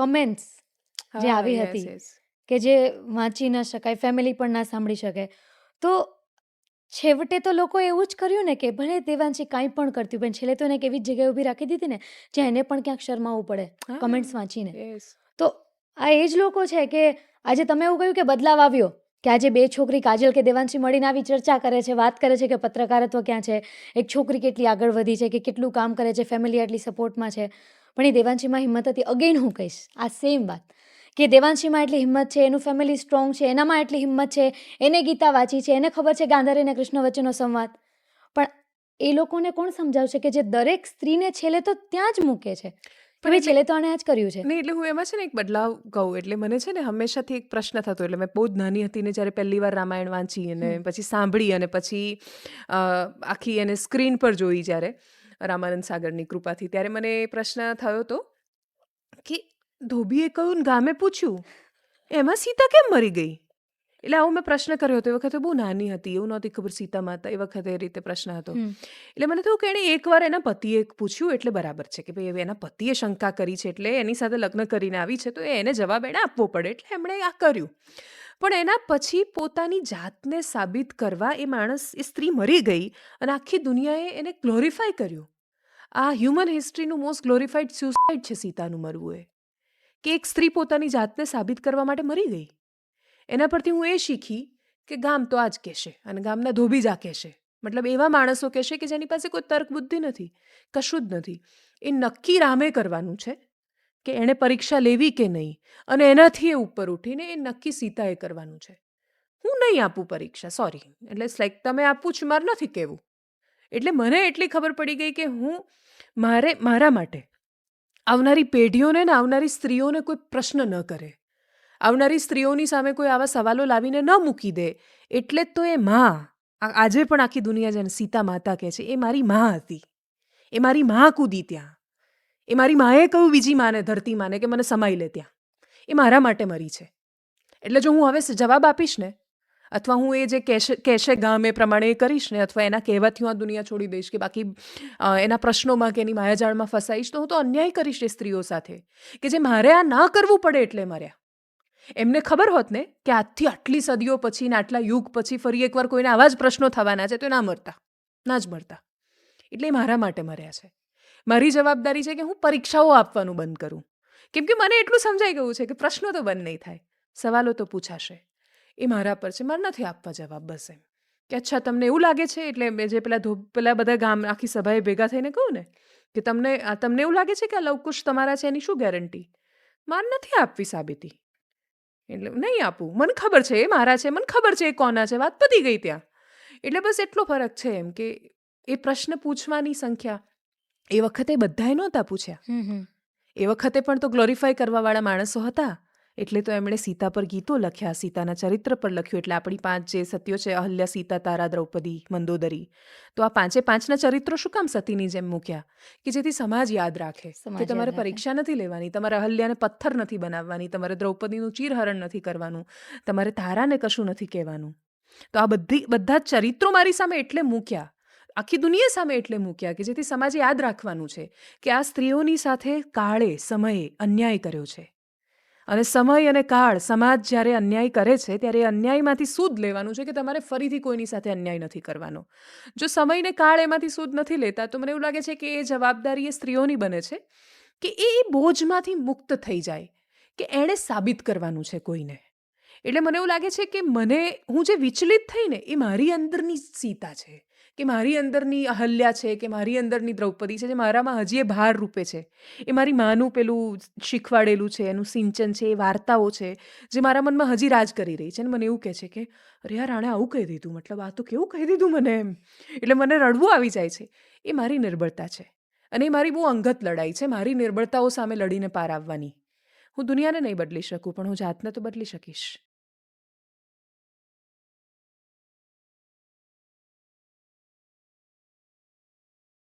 Comments જે હા, આવી યસ, હતી યસ. કે જે વાંચી ન શકાય ફેમિલી પણ ના સાંભળી શકે તો છેવટે તો લોકો એવું જ કર્યું ને કે ભલે દેવાંશી કાંઈ પણ કરતી હોય, પણ છેલ્લે તો એને એક એવી જ જગ્યાએ ઊભી રાખી દીધી ને જ્યાં એને પણ ક્યાંક શરમાવવું પડે હા, કમેન્ટ્સ વાંચીને યસ. તો આ એ જ લોકો છે કે આજે તમે એવું કહ્યું કે બદલાવ આવ્યો કે આજે બે છોકરી કાજલ કે દેવાંશી મળીને આવી ચર્ચા કરે છે વાત કરે છે કે પત્રકારત્વ ક્યાં છે એક છોકરી કેટલી આગળ વધી છે કે કેટલું કામ કરે છે ફેમિલી આટલી સપોર્ટમાં છે પણ એ દેવાંશીમાં હિંમત હતી. અગેન હું કહીશ આ સેમ વાત. કે દેવાંશીમાં એટલી હિંમત છે એનું ફેમિલી સ્ટ્રોંગ છે એનામાં એટલી હિંમત છે એને ગીતા વાંચી છે એને ખબર છે ગાંધારી અને કૃષ્ણ વચ્ચેનો સંવાદ. પણ એ લોકોને કોણ સમજાવશે કે જે દરેક સ્ત્રીને છેલ્લે તો ત્યાં જ મૂકે છે? પણ એ છેલ્લે તો આણે આ જ કર્યું છે? નહીં એટલે હું એમાં છે ને એક બદલાવ કહું. એટલે મને છે ને હંમેશાથી એક પ્રશ્ન થતો એટલે મેં બહુ જ નાની હતી ને જ્યારે પહેલી વાર રામાયણ વાંચી અને પછી સાંભળી અને પછી આખી એને સ્ક્રીન પર જોઈ જ્યારે. રામાનંદ સાગરની કૃપાથી. ત્યારે મને એ પ્રશ્ન થયો હતો કે ધોબીએ કહ્યું ગામે પૂછ્યું એમાં સીતા કેમ મરી ગઈ? એટલે આવો મેં પ્રશ્ન કર્યો હતો. એ વખતે બહુ નાની હતી એવું નહોતી ખબર સીતા માતા એ વખતે એ રીતે પ્રશ્ન હતો. એટલે મને થયું કે એણે એકવાર એના પતિએ પૂછ્યું એટલે બરાબર છે કે ભાઈ એના પતિએ શંકા કરી છે એટલે એની સાથે લગ્ન કરીને આવી છે તો એને જવાબ એણે આપવો પડે એટલે એમણે આ કર્યું. પણ એના પછી પોતાની જાતને સાબિત કરવા એ માણસ, એ સ્ત્રી મરી ગઈ અને આખી દુનિયાએ એને ગ્લોરીફાય કર્યું. આ હ્યુમન હિસ્ટ્રીનું મોસ્ટ ગ્લોરીફાઈડ સ્યુસાઇડ છે સીતાનું મરવું એ. કે એક સ્ત્રી પોતાની જાતને સાબિત કરવા માટે મરી ગઈ. એના પરથી હું એ શીખી કે ગામ તો આ જ કહેશે અને ગામના ધોબી જ આ કહેશે. મતલબ એવા માણસો કહેશે કે જેની પાસે કોઈ તર્ક બુદ્ધિ નથી, કશું જ નથી. એ નક્કી રામે કરવાનું છે. કે એણે પરીક્ષા લેવી કે નહીં? અને એનાથી એ ઉપર ઉઠીને એ નક્કી સીતાએ કરવાનું છે. હું નહીં આપું પરીક્ષા, સોરી. એટલે લાઈક તમે આપવું છું મારે નથી કહેવું. એટલે મને એટલી ખબર પડી ગઈ કે હું, મારે, મારા માટે આવનારી પેઢીઓને ને આવનારી સ્ત્રીઓને કોઈ પ્રશ્ન ન કરે. આવનારી સ્ત્રીઓની સામે કોઈ આવા સવાલો લાવીને ન મૂકી દે. એટલે તો એ માં આજે પણ આખી દુનિયા જેને સીતા માતા કહે છે, એ મારી માં હતી. એ મારી માં કૂદી ત્યાં. એ મારી માએ કહ્યું, બીજી માને, ધરતી માને કે મને સમાઈ લે ત્યાં. એ મારા માટે મરી છે. એટલે જો હું હવે જવાબ આપીશ ને, અથવા હું એ જે કહેશે કહેશે ગામ એ પ્રમાણે એ કરીશ ને, અથવા એના કહેવાથી હું આ દુનિયા છોડી દઈશ કે બાકી એના પ્રશ્નોમાં કે એની માયાજાળમાં ફસાઈશ, તો હું તો અન્યાય કરીશ એ સ્ત્રીઓ સાથે. કે જે મારે આ ના કરવું પડે એટલે મર્યા. એમને ખબર હોત ને કે આજથી આટલી સદીઓ પછી ને આટલા યુગ પછી ફરી એકવાર કોઈને આવા જ પ્રશ્નો થવાના છે, તો ના મરતા. ના જ મરતા. એટલે એ મારા માટે મર્યા છે. મારી જવાબદારી છે કે હું પરીક્ષાઓ આપવાનું બંધ કરું. કેમ કે મને એટલું સમજાઈ ગયું છે કે પ્રશ્નો તો બંધ નહીં થાય. સવાલો તો પૂછાશે. એ મારા પર છે, મારે નથી આપવા જવાબ બસ એમ. કે અચ્છા, તમને એવું લાગે છે, એટલે મેં જે પેલા પેલા બધા ગામ, આખી સભાએ ભેગા થઈને કહું ને, કે તમને તમને એવું લાગે છે કે આ લવકુશ તમારા છે, એની શું ગેરંટી? માર નથી આપવી સાબિતી. એટલે નહીં આપું. મને ખબર છે, એ મારા છે, મને ખબર છે એ કોના છે, વાત પતી ગઈ ત્યાં. એટલે બસ એટલો ફરક છે એમ કે એ પ્રશ્ન પૂછવાની સંખ્યા એ વખતે બધાએ નહોતા પૂછ્યા. એ વખતે પણ તો ગ્લોરીફાય કરવાવાળા માણસો હતા. એટલે તો એમણે સીતા પર ગીતો લખ્યા સીતાના ચરિત્ર પર લખ્યું. એટલે આપણી પાંચ જે સત્યો છે અહલ્યા સીતા તારા દ્રૌપદી મંદોદરી. તો આ પાંચે પાંચના ચરિત્રો શું કામ સતીની જેમ મૂક્યા? કે જેથી સમાજ યાદ રાખે? કે તમારે પરીક્ષા નથી લેવાની તમારે અહલ્યાને પથ્થર નથી બનાવવાની તમારે દ્રૌપદીનું ચીરહરણ નથી કરવાનું તમારે તારાને કશું નથી કહેવાનું. તો આ બધી બધા જ ચરિત્રો મારી સામે એટલે મૂક્યા. આખી દુનિયા સામે એટલે મૂક્યા કે જેથી સમાજે યાદ રાખવાનું છે કે આ સ્ત્રીઓની સાથે કાળે, સમયે અન્યાય કર્યો છે. અને સમય અને કાળ સમાજ જ્યારે અન્યાય કરે છે, ત્યારે અન્યાયમાંથી સૂદ લેવાનું છે કે તમારે ફરીથી કોઈની સાથે અન્યાય નથી કરવાનો. જો સમયને કાળ એમાંથી સૂદ નથી લેતા, તો મને એવું લાગે છે કે એ જવાબદારી એ સ્ત્રીઓની બને છે કે એ એ બોજમાંથી મુક્ત થઈ જાય, કે એણે સાબિત કરવાનું છે કોઈને. એટલે મને એવું લાગે છે કે મને, હું જે વિચલિત થઈને એ મારી અંદરની સીતા છે. કે મારી અંદરની અહલ્યા છે, કે મારી અંદરની દ્રૌપદી છે, જે મારામાં હજી એ ભાર રૂપે છે. એ મારી માનું પેલું શીખવાડેલું છે, એનું સિંચન છે, એ વાર્તાઓ છે, જે મારા મનમાં હજી રાજ કરી રહી છે. અને મને એવું કહે છે કે, અરે યાર, આણે આવું કહી દીધું. મતલબ આ તો કેવું કહી દીધું મને એમ. એટલે મને રડવું આવી જાય છે. એ મારી નિર્બળતા છે. અને એ મારી બહુ અંગત લડાઈ છે. મારી નિર્બળતાઓ સામે લડીને પાર આવવાની. હું દુનિયાને નહીં બદલી શકું, પણ હું જાતને તો બદલી શકીશ.